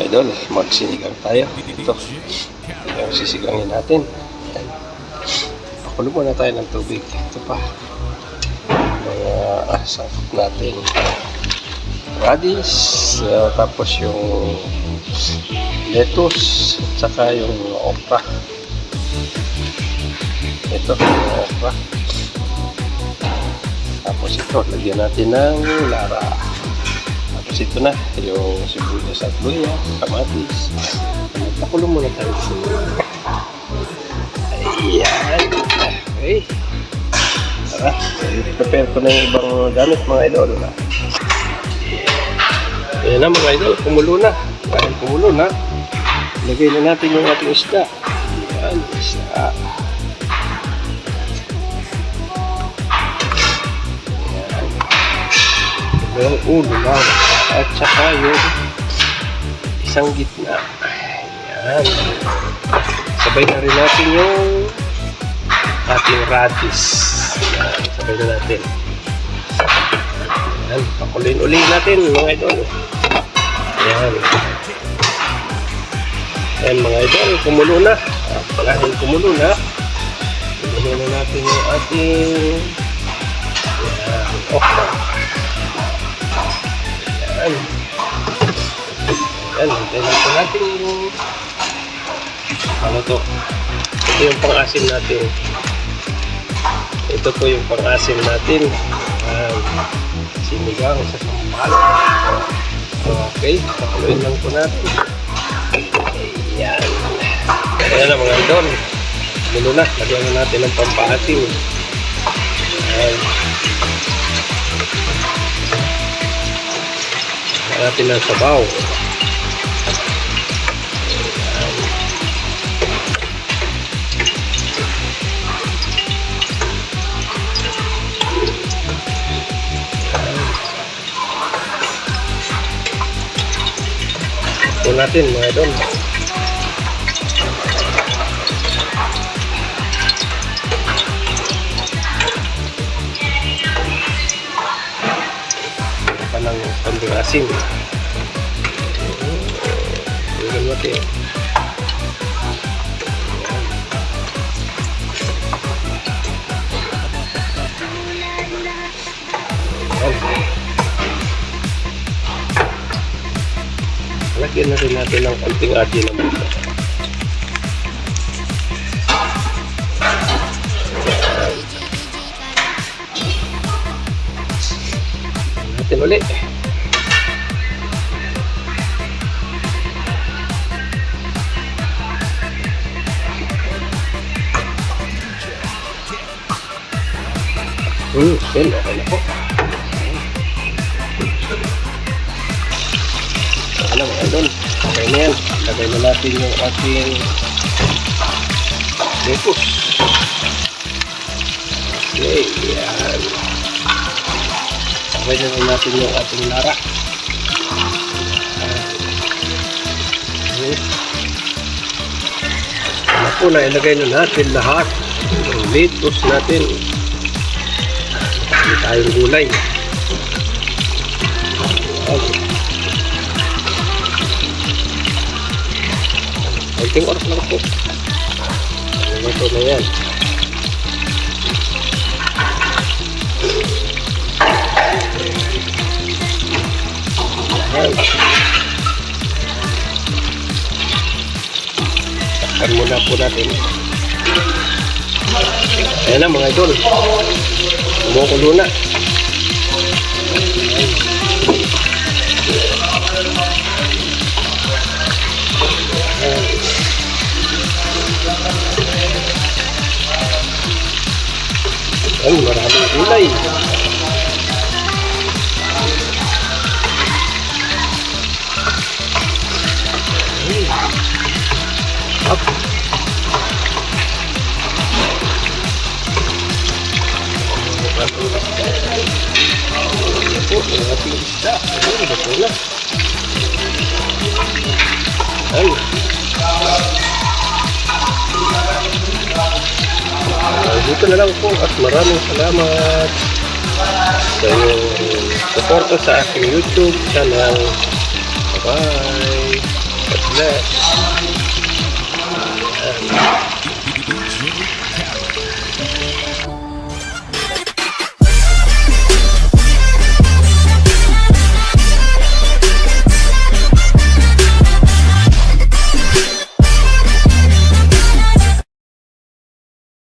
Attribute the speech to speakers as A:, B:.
A: idol, magsinigang tayo. Ito, yung sisigangin natin. Ayan. Pakulo muna tayo ng tubig. Ito pa. Mga ah, natin. Radish, ah, tapos yung lettuce, at saka yung okra. Ito, yung okra. Tapos ito, lagyan natin ng lara. Tapos ito na, yung sibuyas at luya, kamatis. Pakulo muna tayo. Ayan. Okay. Tara, prepare ko na yung ibang gamit mga idol. Ayan na mga idol, kumulo na. Dahil kumulo na, lagay na natin yung ating isda. Ayan, isda. yung ulo lang at saka yung isang gitna. Ayan. Sabay na rin natin yung ating radish ayan, sabay na natin. Ayan, pakulin uli natin mga idol. Ayan. Ayan mga idol kumulo na. Dahil kumulo na. Kumulo na natin yung ating ayan, okra. Ayan. Ayan, hintayin natin natin yung ano to. Ito yung pang-asim natin. Ito po yung pang-asim natin. Ayan. Sinigang sa sampal. Okay, pakuloyin lang po natin. Ayan. Ayan na mga idol. Mulo na, lagyan na natin ng pampaasim. Ayan. Natin ng sabaw. Ito natin mga idol. Kambing asin. Tingnan natin. Ayan. Lagyan na rin natin ng konting asin ng buka. natin ulit. Hmm, yun, okay na. Ano mga idol, okay na yan. Lagay na natin yung ating lettuce. Okay, yan. Sabay na natin yung ating lara. Ano po na ilagay na natin lahat yung lettuce natin. Gulay. Konting oras lang po. Ito na yan. Ayan. Takpan muna po natin. Ayan na mga idol. Kumukulo na. Ayan, maraming gulay. Up. po, dito na lang po at maraming salamat sa iyong suporta sa aking YouTube channel. Bye-bye. ulit. Ayan.